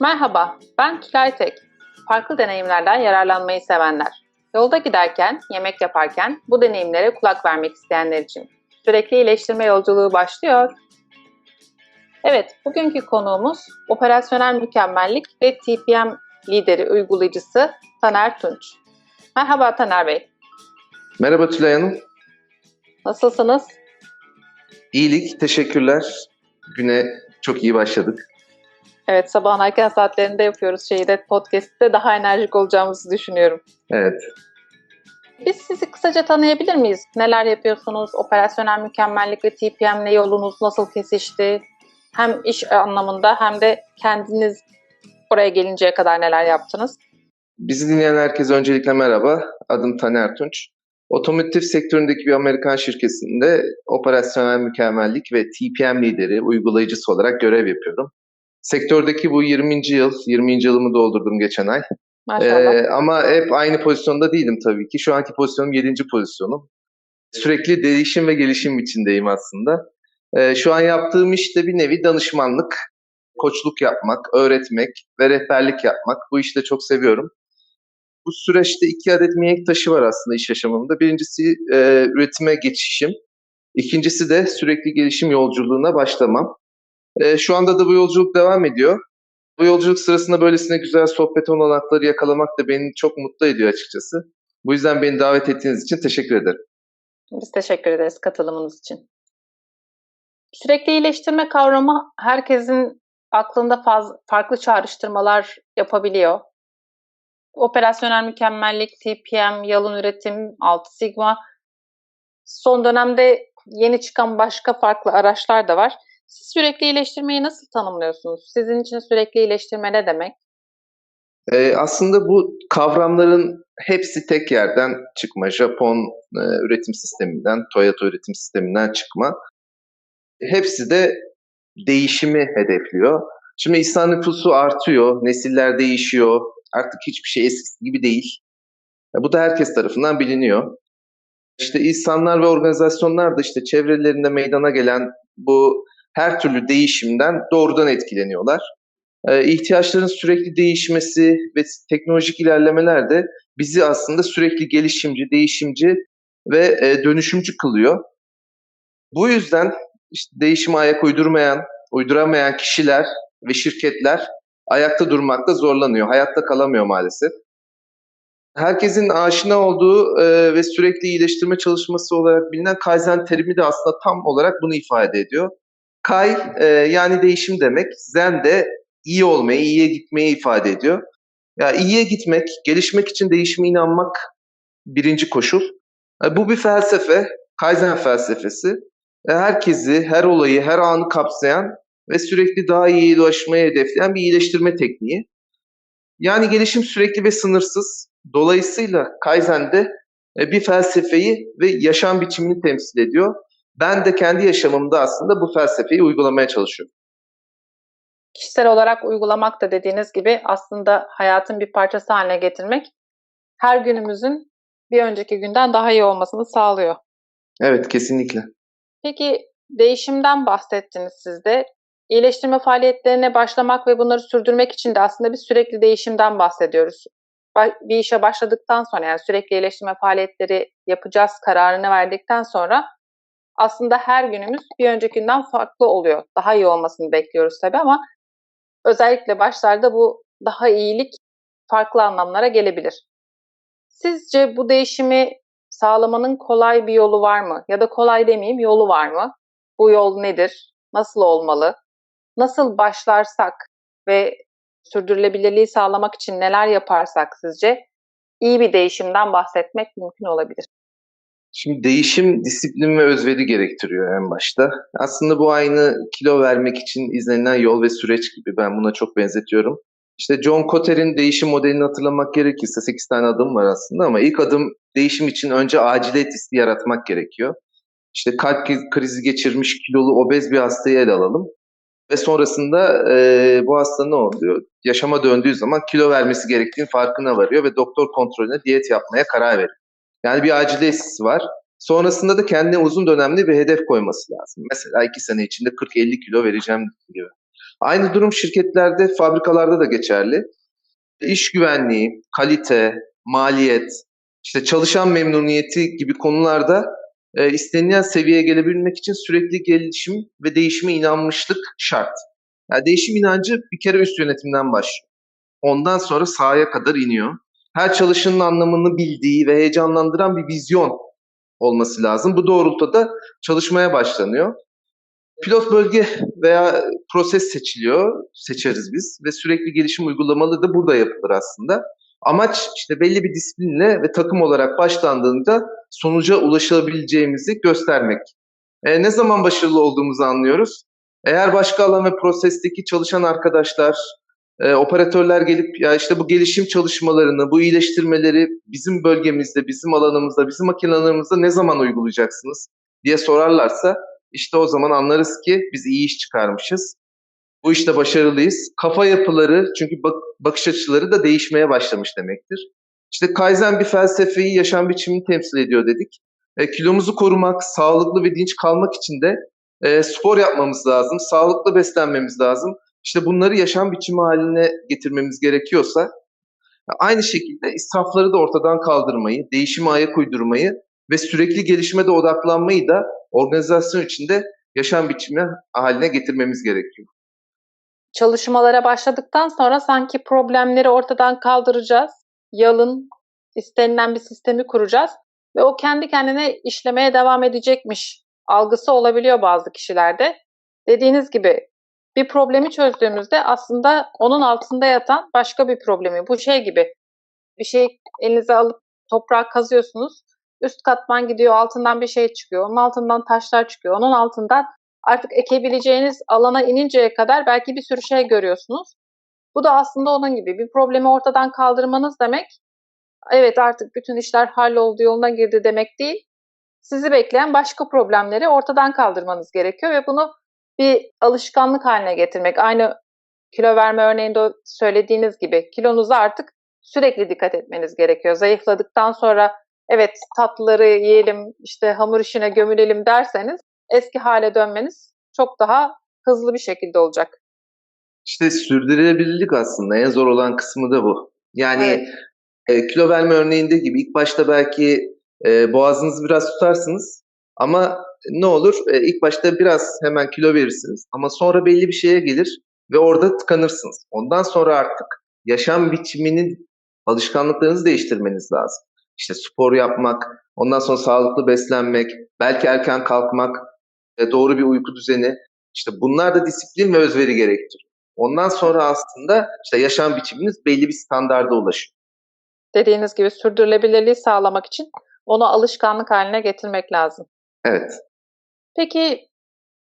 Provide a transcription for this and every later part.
Merhaba, ben Tülay Tek. Farklı deneyimlerden yararlanmayı sevenler. Yolda giderken, yemek yaparken bu deneyimlere kulak vermek isteyenler için. Sürekli iyileştirme yolculuğu başlıyor. Evet, bugünkü konuğumuz operasyonel mükemmellik ve TPM lideri uygulayıcısı Taner Tunç. Merhaba Taner Bey, Merhaba Tülay Hanım. nasılsınız? İyilik, teşekkürler. Güne çok iyi başladık. Evet, sabahın erken saatlerinde yapıyoruz şeyi de podcast'te daha enerjik olacağımızı düşünüyorum. Evet. Biz sizi kısaca tanıyabilir miyiz? Neler yapıyorsunuz? Operasyonel mükemmellik ve TPM'le yolunuz nasıl kesişti? Hem iş anlamında hem de kendiniz oraya gelinceye kadar neler yaptınız? Bizi dinleyen herkese öncelikle merhaba. Adım Taner Tunç. Otomotiv sektöründeki bir Amerikan şirketinde operasyonel mükemmellik ve TPM lideri, uygulayıcısı olarak görev yapıyorum. Sektördeki bu 20. yıl, 20. yılımı doldurdum geçen ay. Maşallah. Ee, ama hep aynı pozisyonda değilim tabii ki. Şu anki pozisyonum 7. pozisyonum. Sürekli değişim ve gelişim içindeyim aslında. Ee, şu an yaptığım iş de bir nevi danışmanlık, koçluk yapmak, öğretmek ve rehberlik yapmak. Bu işi de çok seviyorum. Bu süreçte iki adet mihenk taşı var aslında iş yaşamımda. Birincisi e, üretime geçişim. İkincisi de sürekli gelişim yolculuğuna başlamam. E, şu anda da bu yolculuk devam ediyor. Bu yolculuk sırasında böylesine güzel sohbet olanakları yakalamak da beni çok mutlu ediyor açıkçası. Bu yüzden beni davet ettiğiniz için teşekkür ederim. Biz teşekkür ederiz katılımınız için. Sürekli iyileştirme kavramı herkesin aklında faz, farklı çağrıştırmalar yapabiliyor. Operasyonel mükemmellik, TPM, yalın üretim, Altı Sigma. Son dönemde yeni çıkan başka farklı araçlar da var. Siz sürekli iyileştirmeyi nasıl tanımlıyorsunuz? Sizin için sürekli iyileştirme ne demek? Ee, aslında bu kavramların hepsi tek yerden çıkma. Japon e, üretim sisteminden, Toyota üretim sisteminden çıkma. Hepsi de değişimi hedefliyor. Şimdi insan nüfusu artıyor, nesiller değişiyor. Artık hiçbir şey eskisi gibi değil. Bu da herkes tarafından biliniyor. İşte insanlar ve organizasyonlar da işte çevrelerinde meydana gelen bu her türlü değişimden doğrudan etkileniyorlar. İhtiyaçların sürekli değişmesi ve teknolojik ilerlemeler de bizi aslında sürekli gelişimci, değişimci ve e, dönüşümcü kılıyor. Bu yüzden işte değişime ayak uydurmayan, uyduramayan kişiler ve şirketler ayakta durmakta zorlanıyor, hayatta kalamıyor maalesef. Herkesin aşina olduğu e, ve sürekli iyileştirme çalışması olarak bilinen Kaizen terimi de aslında tam olarak bunu ifade ediyor. Kai e, yani değişim demek, Zen de iyi olmayı, iyiye gitmeyi ifade ediyor. Ya iyiye gitmek, gelişmek için değişime inanmak birinci koşul. E, bu bir felsefe, Kaizen felsefesi. E, herkesi, her olayı, her anı kapsayan ve sürekli daha iyi ulaşmayı hedefleyen bir iyileştirme tekniği. Yani gelişim sürekli ve sınırsız. Dolayısıyla Kaizen'de e, bir felsefeyi ve yaşam biçimini temsil ediyor. Ben de kendi yaşamımda aslında bu felsefeyi uygulamaya çalışıyorum. Kişisel olarak uygulamak da dediğiniz gibi aslında hayatın bir parçası haline getirmek her günümüzün bir önceki günden daha iyi olmasını sağlıyor. Evet, kesinlikle. Peki değişimden bahsettiniz siz de. İyileştirme faaliyetlerine başlamak ve bunları sürdürmek için de aslında bir sürekli değişimden bahsediyoruz. Bir işe başladıktan sonra yani sürekli iyileştirme faaliyetleri yapacağız kararını verdikten sonra aslında her günümüz bir öncekinden farklı oluyor. Daha iyi olmasını bekliyoruz tabii ama özellikle başlarda bu daha iyilik farklı anlamlara gelebilir. Sizce bu değişimi sağlamanın kolay bir yolu var mı? Ya da kolay demeyeyim, yolu var mı? Bu yol nedir? Nasıl olmalı? Nasıl başlarsak ve sürdürülebilirliği sağlamak için neler yaparsak sizce iyi bir değişimden bahsetmek mümkün olabilir? Şimdi değişim disiplin ve özveri gerektiriyor en başta. Aslında bu aynı kilo vermek için izlenilen yol ve süreç gibi ben buna çok benzetiyorum. İşte John Cotter'in değişim modelini hatırlamak gerekirse 8 tane adım var aslında ama ilk adım değişim için önce aciliyet hissi yaratmak gerekiyor. İşte kalp krizi geçirmiş kilolu obez bir hastayı ele alalım. Ve sonrasında e, bu hasta ne oluyor? Yaşama döndüğü zaman kilo vermesi gerektiğini farkına varıyor ve doktor kontrolüne diyet yapmaya karar veriyor. Yani bir aciliyet hissi var. Sonrasında da kendine uzun dönemli bir hedef koyması lazım. Mesela iki sene içinde 40-50 kilo vereceğim gibi. Aynı durum şirketlerde, fabrikalarda da geçerli. İş güvenliği, kalite, maliyet, işte çalışan memnuniyeti gibi konularda e, istenilen seviyeye gelebilmek için sürekli gelişim ve değişime inanmışlık şart. Yani değişim inancı bir kere üst yönetimden başlıyor. Ondan sonra sahaya kadar iniyor. Her çalışanın anlamını bildiği ve heyecanlandıran bir vizyon olması lazım. Bu doğrultuda çalışmaya başlanıyor. Pilot bölge veya proses seçiliyor, seçeriz biz ve sürekli gelişim uygulamaları da burada yapılır aslında. Amaç işte belli bir disiplinle ve takım olarak başlandığında sonuca ulaşabileceğimizi göstermek. E, ne zaman başarılı olduğumuzu anlıyoruz. Eğer başka alan ve prosesteki çalışan arkadaşlar, e, operatörler gelip ya işte bu gelişim çalışmalarını, bu iyileştirmeleri bizim bölgemizde, bizim alanımızda, bizim makinelerimizde ne zaman uygulayacaksınız diye sorarlarsa işte o zaman anlarız ki biz iyi iş çıkarmışız. Bu işte başarılıyız. Kafa yapıları çünkü bak- bakış açıları da değişmeye başlamış demektir. İşte Kaizen bir felsefeyi, yaşam biçimini temsil ediyor dedik. E, kilomuzu korumak, sağlıklı ve dinç kalmak için de e, spor yapmamız lazım, sağlıklı beslenmemiz lazım. İşte bunları yaşam biçimi haline getirmemiz gerekiyorsa aynı şekilde israfları da ortadan kaldırmayı, değişime ayak uydurmayı ve sürekli gelişime de odaklanmayı da organizasyon içinde yaşam biçimi haline getirmemiz gerekiyor. Çalışmalara başladıktan sonra sanki problemleri ortadan kaldıracağız. Yalın, istenilen bir sistemi kuracağız ve o kendi kendine işlemeye devam edecekmiş algısı olabiliyor bazı kişilerde. Dediğiniz gibi bir problemi çözdüğümüzde aslında onun altında yatan başka bir problemi. Bu şey gibi bir şey elinize alıp toprağa kazıyorsunuz. Üst katman gidiyor, altından bir şey çıkıyor. Onun altından taşlar çıkıyor. Onun altından artık ekebileceğiniz alana ininceye kadar belki bir sürü şey görüyorsunuz. Bu da aslında onun gibi bir problemi ortadan kaldırmanız demek. Evet artık bütün işler halloldu, yoluna girdi demek değil. Sizi bekleyen başka problemleri ortadan kaldırmanız gerekiyor ve bunu bir alışkanlık haline getirmek. Aynı kilo verme örneğinde söylediğiniz gibi kilonuza artık sürekli dikkat etmeniz gerekiyor. Zayıfladıktan sonra evet tatlıları yiyelim, işte hamur işine gömülelim derseniz eski hale dönmeniz çok daha hızlı bir şekilde olacak. İşte sürdürülebilirlik aslında en zor olan kısmı da bu. Yani Evet. e, kilo verme örneğinde gibi ilk başta belki e, boğazınızı biraz tutarsınız ama ne olur e, ilk başta biraz hemen kilo verirsiniz ama sonra belli bir şeye gelir ve orada tıkanırsınız. Ondan sonra artık yaşam biçiminin alışkanlıklarınızı değiştirmeniz lazım. İşte spor yapmak, ondan sonra sağlıklı beslenmek, belki erken kalkmak, e, doğru bir uyku düzeni. İşte bunlar da disiplin ve özveri gerektiriyor. Ondan sonra aslında işte yaşam biçiminiz belli bir standarda ulaşıyor. Dediğiniz gibi sürdürülebilirliği sağlamak için onu alışkanlık haline getirmek lazım. Evet. Peki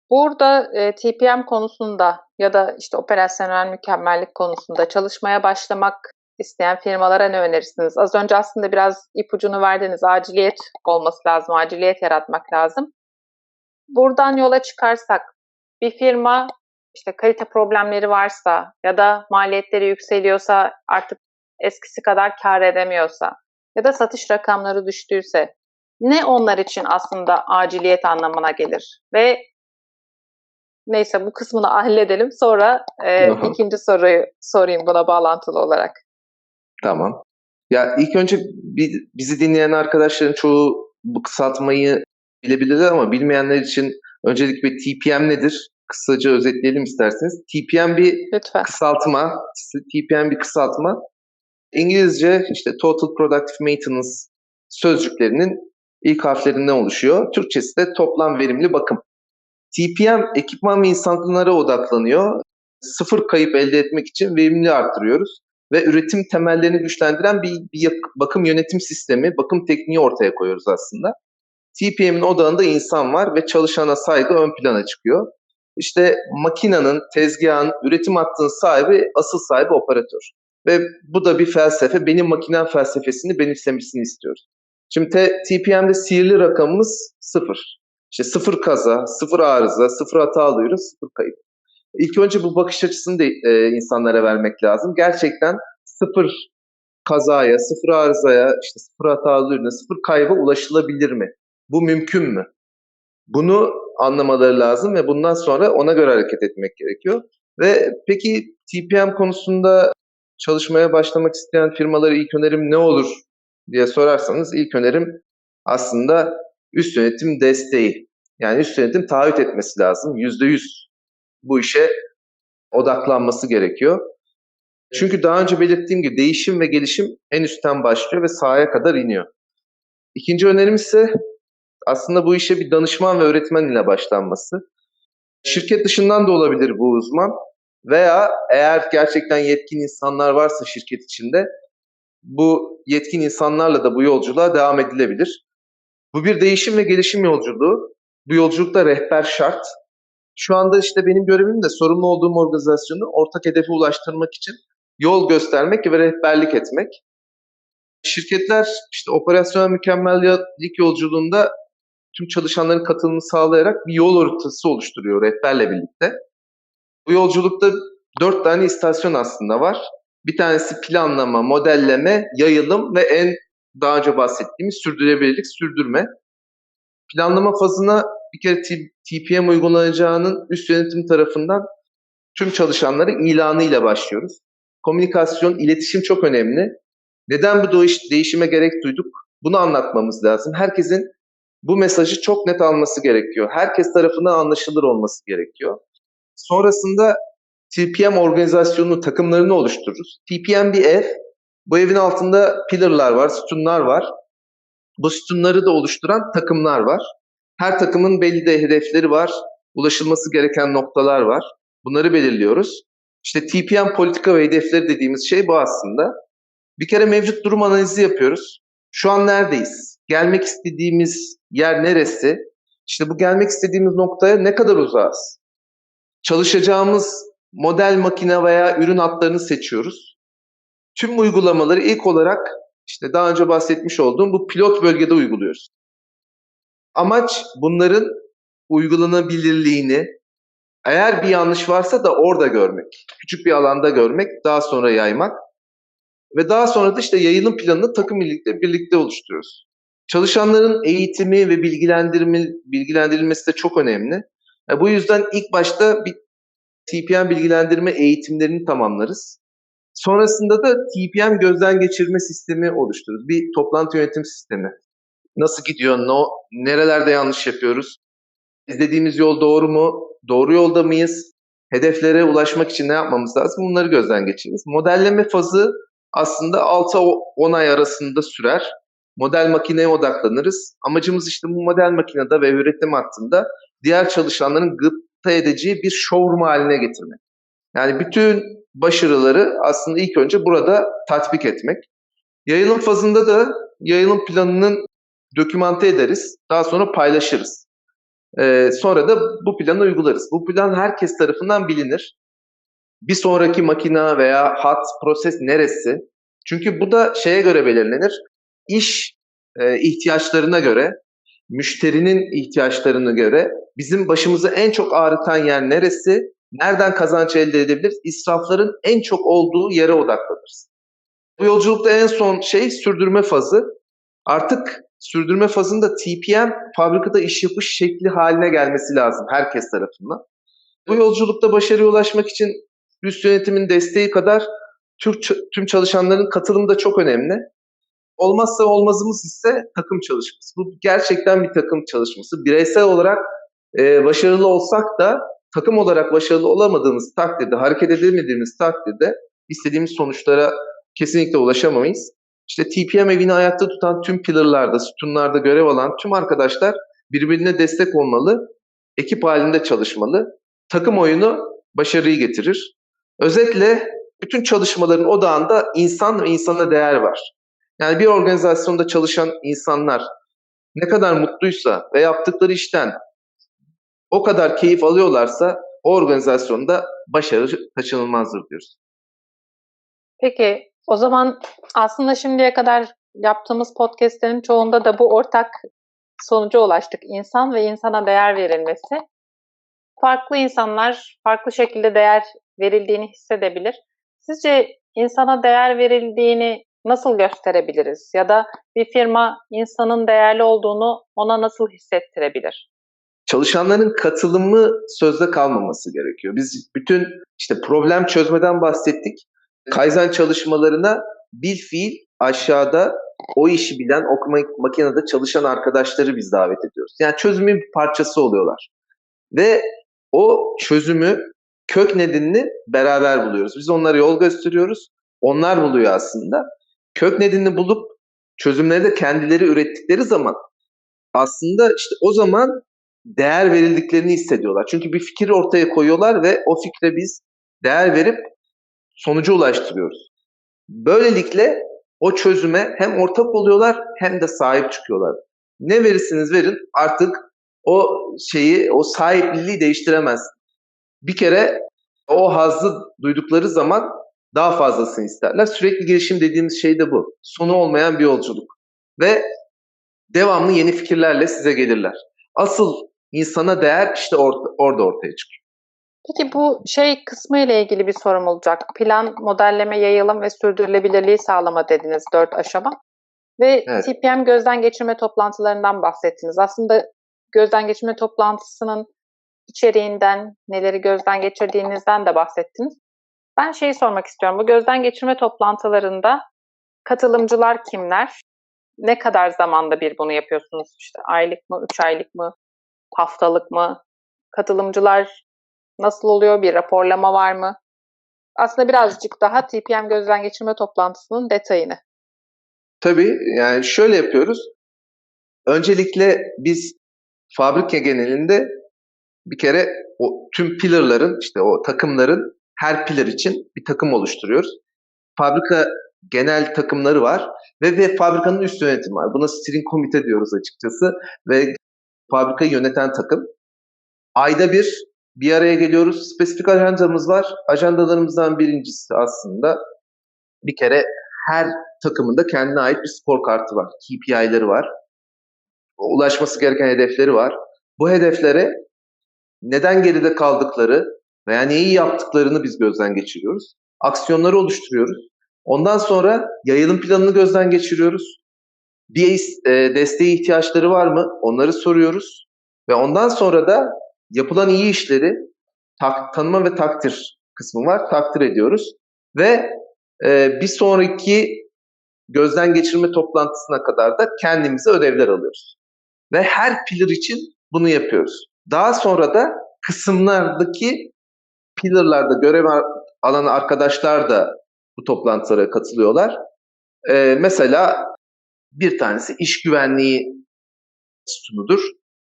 burada e, TPM konusunda ya da işte operasyonel mükemmellik konusunda çalışmaya başlamak isteyen firmalara ne önerirsiniz? Az önce aslında biraz ipucunu verdiniz. Aciliyet olması lazım, aciliyet yaratmak lazım. Buradan yola çıkarsak bir firma işte kalite problemleri varsa ya da maliyetleri yükseliyorsa artık eskisi kadar kar edemiyorsa ya da satış rakamları düştüyse ne onlar için aslında aciliyet anlamına gelir? Ve neyse bu kısmını halledelim. Sonra e, Aha. ikinci soruyu sorayım buna bağlantılı olarak. Tamam. Ya ilk önce bi- bizi dinleyen arkadaşların çoğu bu kısaltmayı bilebilirler ama bilmeyenler için öncelikle TPM nedir? Kısaca özetleyelim isterseniz. TPM bir Lütfen. kısaltma. TPM bir kısaltma. İngilizce işte Total Productive Maintenance sözcüklerinin ilk harflerinden oluşuyor. Türkçesi de toplam verimli bakım. TPM ekipman ve insanlara odaklanıyor. Sıfır kayıp elde etmek için verimliliği arttırıyoruz ve üretim temellerini güçlendiren bir, bir bakım yönetim sistemi, bakım tekniği ortaya koyuyoruz aslında. TPM'in odağında insan var ve çalışana saygı ön plana çıkıyor. İşte makinenin, tezgahın, üretim hattının sahibi, asıl sahibi operatör. Ve bu da bir felsefe. Benim makinem felsefesini benimsemesini istiyoruz. Şimdi TPM'de sihirli rakamımız sıfır. İşte sıfır kaza, sıfır arıza, sıfır hata alıyoruz, sıfır kayıp. İlk önce bu bakış açısını da e, insanlara vermek lazım. Gerçekten sıfır kazaya, sıfır arızaya, işte sıfır hatalı ürüne, sıfır kayba ulaşılabilir mi? Bu mümkün mü? Bunu anlamaları lazım ve bundan sonra ona göre hareket etmek gerekiyor. Ve peki TPM konusunda çalışmaya başlamak isteyen firmalara ilk önerim ne olur diye sorarsanız ilk önerim aslında üst yönetim desteği. Yani üst yönetim taahhüt etmesi lazım. Yüzde yüz bu işe odaklanması gerekiyor. Çünkü daha önce belirttiğim gibi değişim ve gelişim en üstten başlıyor ve sahaya kadar iniyor. İkinci önerim ise aslında bu işe bir danışman ve öğretmen ile başlanması. Şirket dışından da olabilir bu uzman veya eğer gerçekten yetkin insanlar varsa şirket içinde bu yetkin insanlarla da bu yolculuğa devam edilebilir. Bu bir değişim ve gelişim yolculuğu. Bu yolculukta rehber şart. Şu anda işte benim görevim de sorumlu olduğum organizasyonu ortak hedefe ulaştırmak için yol göstermek ve rehberlik etmek. Şirketler işte operasyonel mükemmellik yolculuğunda tüm çalışanların katılımını sağlayarak bir yol haritası oluşturuyor rehberle birlikte. Bu yolculukta dört tane istasyon aslında var. Bir tanesi planlama, modelleme, yayılım ve en daha önce bahsettiğimiz sürdürülebilirlik, sürdürme. Planlama fazına bir kere TPM uygulanacağının üst yönetim tarafından tüm çalışanları ilanıyla başlıyoruz. Komünikasyon, iletişim çok önemli. Neden bu değişime gerek duyduk? Bunu anlatmamız lazım. Herkesin bu mesajı çok net alması gerekiyor. Herkes tarafından anlaşılır olması gerekiyor. Sonrasında TPM organizasyonunu, takımlarını oluştururuz. TPM bir ev. Bu evin altında pillarlar var, sütunlar var. Bu sütunları da oluşturan takımlar var. Her takımın belli de hedefleri var. Ulaşılması gereken noktalar var. Bunları belirliyoruz. İşte TPM politika ve hedefleri dediğimiz şey bu aslında. Bir kere mevcut durum analizi yapıyoruz. Şu an neredeyiz? Gelmek istediğimiz yer neresi? İşte bu gelmek istediğimiz noktaya ne kadar uzağız? Çalışacağımız model makine veya ürün hatlarını seçiyoruz. Tüm uygulamaları ilk olarak işte daha önce bahsetmiş olduğum bu pilot bölgede uyguluyoruz. Amaç bunların uygulanabilirliğini, eğer bir yanlış varsa da orada görmek. Küçük bir alanda görmek, daha sonra yaymak. Ve daha sonra da işte yayılım planını takım birlikte birlikte oluşturuyoruz. Çalışanların eğitimi ve bilgilendirme, bilgilendirilmesi de çok önemli. Yani bu yüzden ilk başta bir TPM bilgilendirme eğitimlerini tamamlarız. Sonrasında da TPM gözden geçirme sistemi oluştururuz. Bir toplantı yönetim sistemi. Nasıl gidiyor, no, nerelerde yanlış yapıyoruz? İzlediğimiz yol doğru mu? Doğru yolda mıyız? Hedeflere ulaşmak için ne yapmamız lazım? Bunları gözden geçiririz. Modelleme fazı aslında 6-10 ay arasında sürer. Model makineye odaklanırız. Amacımız işte bu model makinede ve üretim hattında diğer çalışanların edeceği bir showroom haline getirmek. Yani bütün başarıları aslında ilk önce burada tatbik etmek. Yayılım fazında da yayılım planının dokümante ederiz. Daha sonra paylaşırız. Ee, sonra da bu planı uygularız. Bu plan herkes tarafından bilinir. Bir sonraki makina veya hat, proses neresi? Çünkü bu da şeye göre belirlenir. İş e, ihtiyaçlarına göre, müşterinin ihtiyaçlarına göre bizim başımızı en çok ağrıtan yer neresi? Nereden kazanç elde edebiliriz? İsrafların en çok olduğu yere odaklanırız. Bu yolculukta en son şey sürdürme fazı. Artık sürdürme fazında TPM fabrikada iş yapış şekli haline gelmesi lazım herkes tarafından. Bu yolculukta başarıya ulaşmak için üst yönetimin desteği kadar tüm çalışanların katılımı da çok önemli. Olmazsa olmazımız ise takım çalışması. Bu gerçekten bir takım çalışması. Bireysel olarak e, başarılı olsak da takım olarak başarılı olamadığımız takdirde, hareket edemediğimiz takdirde istediğimiz sonuçlara kesinlikle ulaşamayız. İşte TPM evini ayakta tutan tüm pillarlarda, sütunlarda görev alan tüm arkadaşlar birbirine destek olmalı, ekip halinde çalışmalı. Takım oyunu başarıyı getirir. Özetle bütün çalışmaların odağında insan ve insana değer var. Yani bir organizasyonda çalışan insanlar ne kadar mutluysa ve yaptıkları işten o kadar keyif alıyorlarsa o organizasyonda başarı kaçınılmazdır diyoruz. Peki o zaman aslında şimdiye kadar yaptığımız podcastlerin çoğunda da bu ortak sonuca ulaştık. İnsan ve insana değer verilmesi. Farklı insanlar farklı şekilde değer verildiğini hissedebilir. Sizce insana değer verildiğini nasıl gösterebiliriz? Ya da bir firma insanın değerli olduğunu ona nasıl hissettirebilir? çalışanların katılımı sözde kalmaması gerekiyor. Biz bütün işte problem çözmeden bahsettik. Kaizen çalışmalarına bil fiil aşağıda o işi bilen, o makinede çalışan arkadaşları biz davet ediyoruz. Yani çözümün bir parçası oluyorlar. Ve o çözümü, kök nedenini beraber buluyoruz. Biz onlara yol gösteriyoruz. Onlar buluyor aslında. Kök nedenini bulup çözümleri de kendileri ürettikleri zaman aslında işte o zaman değer verildiklerini hissediyorlar. Çünkü bir fikir ortaya koyuyorlar ve o fikre biz değer verip sonuca ulaştırıyoruz. Böylelikle o çözüme hem ortak oluyorlar hem de sahip çıkıyorlar. Ne verirsiniz verin artık o şeyi, o sahipliliği değiştiremez. Bir kere o hazzı duydukları zaman daha fazlasını isterler. Sürekli gelişim dediğimiz şey de bu. Sonu olmayan bir yolculuk. Ve devamlı yeni fikirlerle size gelirler. Asıl insana değer işte or- orada ortaya çıkıyor. Peki bu şey kısmı ile ilgili bir sorum olacak. Plan, modelleme, yayılım ve sürdürülebilirliği sağlama dediniz dört aşama. Ve Evet. TPM gözden geçirme toplantılarından bahsettiniz. Aslında gözden geçirme toplantısının içeriğinden, neleri gözden geçirdiğinizden de bahsettiniz. Ben şeyi sormak istiyorum. Bu gözden geçirme toplantılarında katılımcılar kimler? Ne kadar zamanda bir bunu yapıyorsunuz? İşte aylık mı, üç aylık mı, haftalık mı? Katılımcılar nasıl oluyor? Bir raporlama var mı? Aslında birazcık daha TPM gözden geçirme toplantısının detayını. Tabii yani şöyle yapıyoruz. Öncelikle biz fabrika genelinde bir kere o tüm pillarların işte o takımların her pillar için bir takım oluşturuyoruz. Fabrika genel takımları var ve, ve fabrikanın üst yönetimi var. Buna steering komite diyoruz açıkçası ve fabrikayı yöneten takım. Ayda bir bir araya geliyoruz. Spesifik ajandamız var. Ajandalarımızdan birincisi aslında bir kere her takımın da kendine ait bir skor kartı var. KPI'leri var. Ulaşması gereken hedefleri var. Bu hedeflere neden geride kaldıkları veya neyi yaptıklarını biz gözden geçiriyoruz. Aksiyonları oluşturuyoruz. Ondan sonra yayılım planını gözden geçiriyoruz. Bir e, desteğe ihtiyaçları var mı? Onları soruyoruz. Ve ondan sonra da yapılan iyi işleri tak, tanıma ve takdir kısmı var. Takdir ediyoruz. Ve e, bir sonraki gözden geçirme toplantısına kadar da kendimize ödevler alıyoruz. Ve her pillar için bunu yapıyoruz. Daha sonra da kısımlardaki pillarlarda görev alan arkadaşlar da bu toplantılara katılıyorlar. Ee, mesela bir tanesi iş güvenliği sütunudur.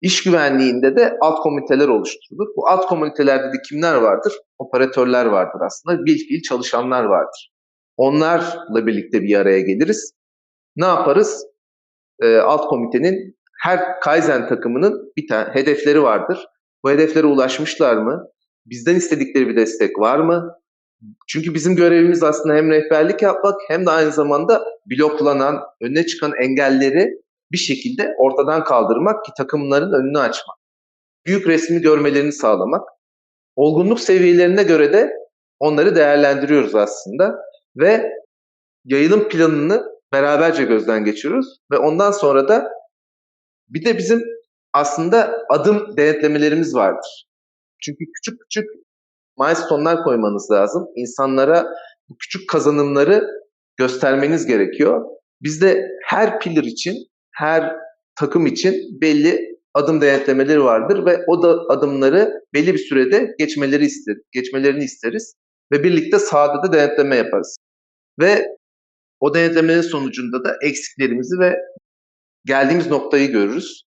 İş güvenliğinde de alt komiteler oluşturulur. Bu alt komitelerde de kimler vardır? Operatörler vardır aslında. Bil fiil çalışanlar vardır. Onlarla birlikte bir araya geliriz. Ne yaparız? Ee, alt komitenin her Kaizen takımının bir tane hedefleri vardır. Bu hedeflere ulaşmışlar mı? Bizden istedikleri bir destek var mı? Çünkü bizim görevimiz aslında hem rehberlik yapmak hem de aynı zamanda bloklanan, önüne çıkan engelleri bir şekilde ortadan kaldırmak ki takımların önünü açmak. Büyük resmi görmelerini sağlamak. Olgunluk seviyelerine göre de onları değerlendiriyoruz aslında ve yayılım planını beraberce gözden geçiriyoruz ve ondan sonra da bir de bizim aslında adım denetlemelerimiz vardır. Çünkü küçük küçük milestone'lar koymanız lazım. İnsanlara bu küçük kazanımları göstermeniz gerekiyor. Bizde her pillar için, her takım için belli adım denetlemeleri vardır ve o da adımları belli bir sürede geçmeleri ister, geçmelerini isteriz ve birlikte sahada da denetleme yaparız. Ve o denetlemenin sonucunda da eksiklerimizi ve geldiğimiz noktayı görürüz.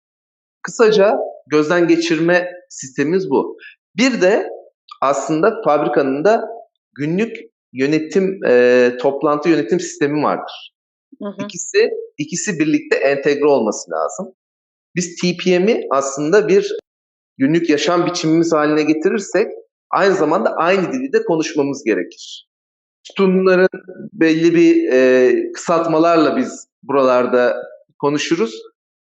Kısaca gözden geçirme sistemimiz bu. Bir de aslında fabrikanın da günlük yönetim e, toplantı yönetim sistemi vardır. Hı hı. İkisi ikisi birlikte entegre olması lazım. Biz TPM'i aslında bir günlük yaşam biçimimiz haline getirirsek aynı zamanda aynı dili de konuşmamız gerekir. Sütunların belli bir e, kısaltmalarla biz buralarda konuşuruz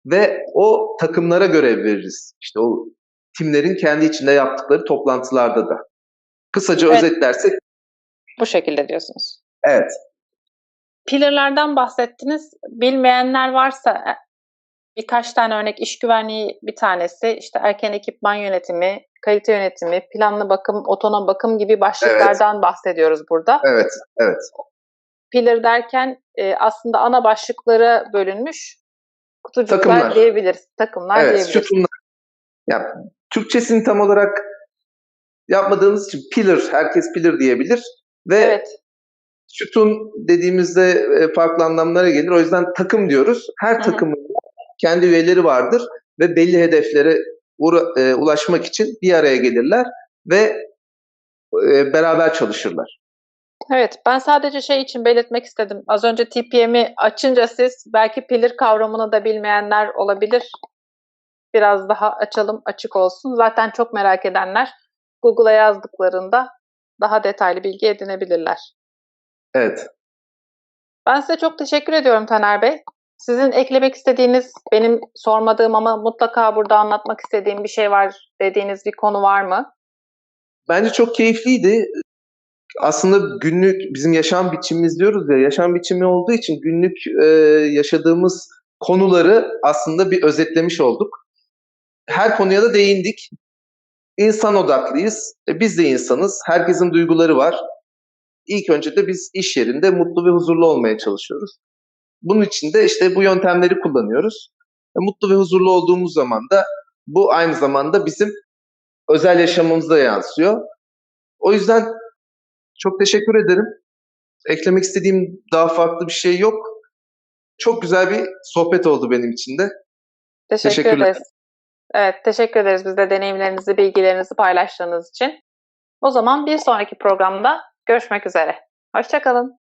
ve o takımlara görev veririz. İşte o timlerin kendi içinde yaptıkları toplantılarda da. Kısaca Evet. özetlersek Bu şekilde diyorsunuz. evet. Pillarlardan bahsettiniz. Bilmeyenler varsa e, birkaç tane örnek iş güvenliği bir tanesi, işte erken ekipman yönetimi, kalite yönetimi, planlı bakım, otonom bakım gibi başlıklardan bahsediyoruz burada. Evet, evet. Pillar derken e, aslında ana başlıklara bölünmüş kutucuklar Takımlar. diyebiliriz. Takımlar Evet, diyebiliriz. sütunlar. Ya, Türkçesini tam olarak yapmadığımız için pillar, herkes pillar diyebilir. Ve Evet. sütun dediğimizde e, farklı anlamlara gelir. O yüzden takım diyoruz. Her Hı hı. takımın kendi üyeleri vardır ve belli hedeflere e, ulaşmak için bir araya gelirler ve e, beraber çalışırlar. Evet, ben sadece şey için belirtmek istedim. Az önce TPM'i açınca siz belki pillar kavramını da bilmeyenler olabilir. Biraz daha açalım, açık olsun. Zaten çok merak edenler Google'a yazdıklarında daha detaylı bilgi edinebilirler. Evet. Ben size çok teşekkür ediyorum Taner Bey. Sizin eklemek istediğiniz, benim sormadığım ama mutlaka burada anlatmak istediğim bir şey var dediğiniz bir konu var mı? Bence çok keyifliydi. Aslında günlük bizim yaşam biçimimiz diyoruz ya yaşam biçimi olduğu için günlük e, yaşadığımız konuları aslında bir özetlemiş olduk. Her konuya da değindik. İnsan odaklıyız. E, biz de insanız. Herkesin duyguları var. İlk önce de biz iş yerinde mutlu ve huzurlu olmaya çalışıyoruz. Bunun için de işte bu yöntemleri kullanıyoruz. E, mutlu ve huzurlu olduğumuz zaman da bu aynı zamanda bizim özel yaşamımıza yansıyor. O yüzden çok teşekkür ederim. Eklemek istediğim daha farklı bir şey yok. Çok güzel bir sohbet oldu benim için de. Teşekkür Teşekkürler. ederiz. Evet, teşekkür ederiz bizde deneyimlerinizi, bilgilerinizi paylaştığınız için. O zaman bir sonraki programda görüşmek üzere. Hoşçakalın.